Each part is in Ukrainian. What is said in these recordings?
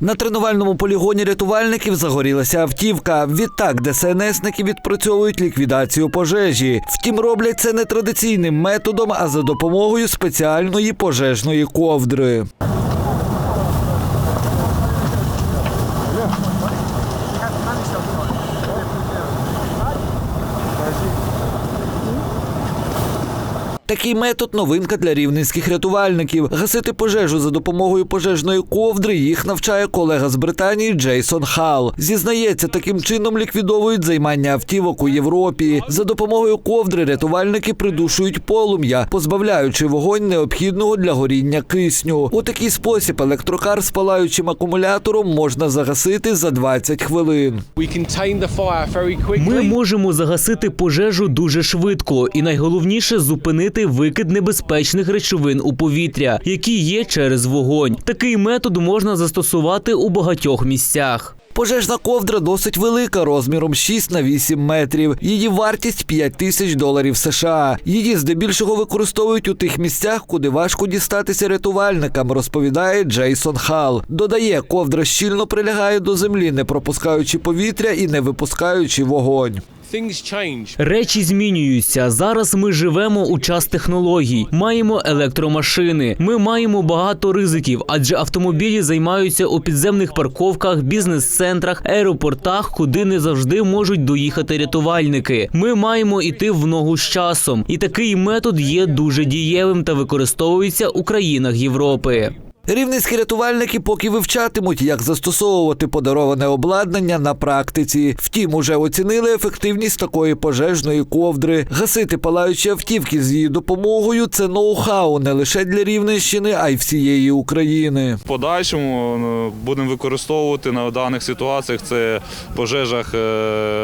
На тренувальному полігоні рятувальників загорілася автівка. Відтак ДСНСники відпрацьовують ліквідацію пожежі. Втім, роблять це не традиційним методом, а за допомогою спеціальної пожежної ковдри. Такий метод новинка для рівненських рятувальників. Гасити пожежу за допомогою пожежної ковдри їх навчає колега з Британії Джейсон Хал. Зізнається, таким чином ліквідовують займання автівок у Європі. За допомогою ковдри рятувальники придушують полум'я, позбавляючи вогонь необхідного для горіння кисню. У такий спосіб електрокар з палаючим акумулятором можна загасити за 20 хвилин. We contain the fire very quickly. Ми можемо загасити пожежу дуже швидко, і найголовніше зупинити викид небезпечних речовин у повітря, які є через вогонь. Такий метод можна застосувати у багатьох місцях. Пожежна ковдра досить велика, розміром 6 на 8 метрів. Її вартість 5 тисяч доларів США. Її здебільшого використовують у тих місцях, куди важко дістатися рятувальникам, розповідає Джейсон Хал. Додає, ковдра щільно прилягає до землі, не пропускаючи повітря і не випускаючи вогонь. Речі змінюються. Зараз ми живемо у час технологій. Маємо електромашини. Ми маємо багато ризиків, адже автомобілі займаються у підземних парковках, бізнес-центрах, аеропортах, куди не завжди можуть доїхати рятувальники. Ми маємо іти в ногу з часом, і такий метод є дуже дієвим та використовується у країнах Європи. Рівненські рятувальники поки вивчатимуть, як застосовувати подароване обладнання на практиці. Втім, уже оцінили ефективність такої пожежної ковдри. Гасити палаючі автівки з її допомогою це ноу-хау не лише для Рівненщини, а й всієї України. В подальшому ну, будемо використовувати на даних ситуаціях це пожежах е,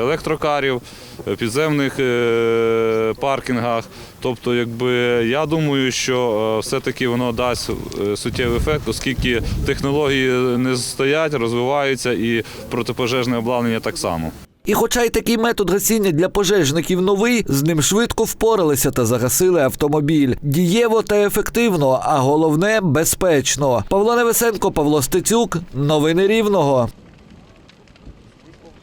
електрокарів, е, підземних е, паркінгах. Тобто, якби я думаю, що е, все-таки воно дасть е, суттєвий ефект, оскільки технології не стоять, розвиваються і протипожежне обладнання так само. І хоча й такий метод гасіння для пожежників новий, з ним швидко впоралися та загасили автомобіль. Дієво та ефективно, а головне безпечно. Павло Невесенко, Павло Стецюк. Новини Рівного.